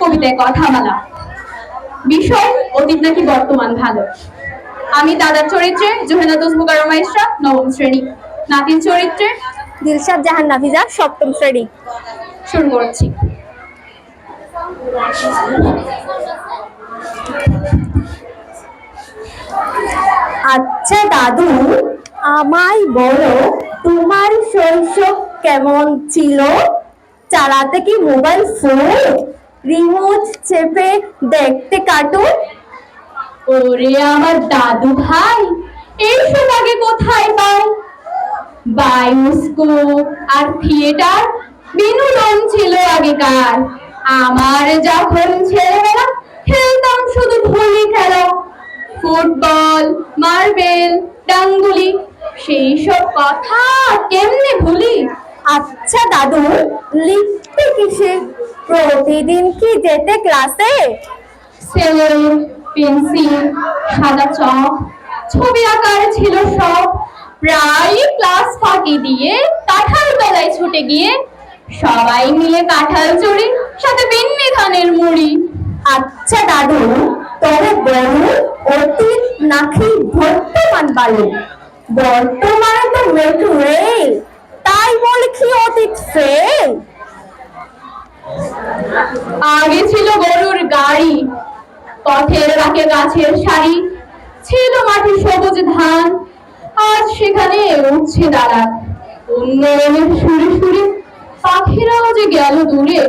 কবিতায় কথা বলা। বিষয় অতীত নাকি বর্তমান ভালো? আমি দাদার চরিত্রে জোহেনা তসবুকা রমাইশা নবম শ্রেণি। নাতির চরিত্রে দিলশাদ জাহান নাফিজা সপ্তম শ্রেণি। শুরু করছি। আচ্ছা দাদু আমায় বলো তোমার শৈশব কেমন ছিল? চালাতে কি মোবাইল ফোন? রিমোট চেপে দেখতে কার্টুন ওরে আমার দাদু ভাই এইসব আগে কোথায় পাই? বায়োস্কোপ আর থিয়েটার বিনোদন ছিল আগেকার। আমার যখন ছেলেবেলা খেলতাম শুধু ভলি খেলা ফুটবল মার্বেল ডাঙ্গুলি সেই সব কথা কেমনে ভুলি? আচ্ছা দাদু লিখতে কিসে প্রতিদিন কি যেতে ক্লাসে? সেলের পেন্সিল সাদা চক ছবি আঁকার ছিল সব। প্রায় ক্লাস ফাঁকি দিয়ে কাঁঠাল তলায় ছুটে গিয়ে সবাই মিলে কাঁঠাল চড়ি সাথে বিন্নি ধানের মুড়ি। আচ্ছা দাদু তবে বলুন অতীত নাকি বর্তমান ভালো বর্তমানে তো মেট্রো রেল তাই বলে কি অতীত ফেল আগে ছিল গরুর গাড়ি, পথের বাঁকে গাছের সারি, ছিল মাঠে সবুজ ধান, আজ সেখানে উঠছে দাঁড়ান উন্নয়নের সুরে সুরে পাখিরাও যে গেল দূরে,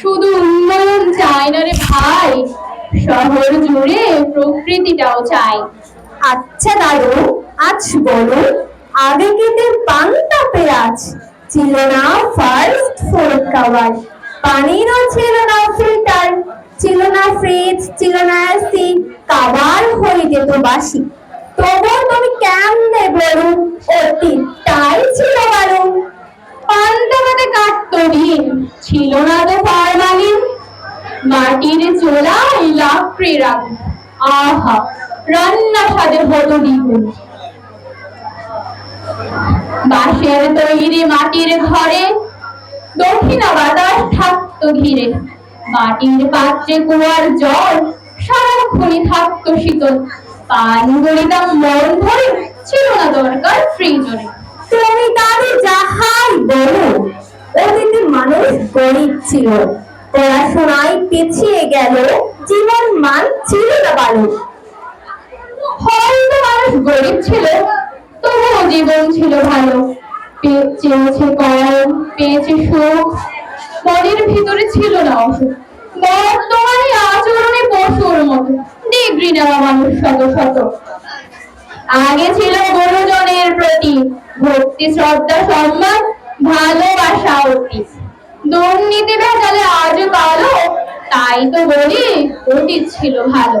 শুধু উন্নয়ন চায় না রে ভাই, শহর জুড়ে প্রকৃতিটাও চাই আচ্ছা দাদু, আজ বলুন আগে কেটে পান্তা পেঁয়াজ ছিল না ফার্স্ট ফুড খাবার পানিরও ছিল না ফিল্টার, ছিল না ফ্রিজ ছিল না এসি খাবার হয়ে যেত বাসি। তবুও তুমি কেমনে বলুন অতীতটাই ছিল ভালো পান্তা ভাতে কাটতো ছিল না তো ফরমালিন মাটির চোলায় লাকড়ি রাখুন। আহা রান্না স্বাদের হতো দ্বিগুণ। বাঁশের তৈরি মাটির ঘরে দক্ষিণা বাতাস থাকতো ঘিরে। মাটির পাত্রে কুয়ার জল সারাক্ষণই থাকতো শীতল। পান গলিতাম মন ভরে ছিল না দরকার ফ্রিজরে তুমি দাদু যাহাই বলো অতীতে মানুষ গরিব ছিল। পড়াশোনায় পিছিয়ে গেল জীবন মান ছিল না ভালো। হয়তো মানুষ গরিব ছিল তবুও জীবন ছিল ভালো। চেয়েছে কম, পেয়েছে সুখ। মনের ভিতরে ছিল না অসুখ। বর্তমানে আচরণে পশুর মতো। ডিগ্রি নেওয়া মানুষ শত শত। আগে ছিল গুরুজনের প্রতি ভক্তি, শ্রদ্ধা, সম্মান, ভালোবাসা অতি দুর্নীতি ভেজালে আজ কালো। তাই তো বলি, অতীত ছিল ভালো।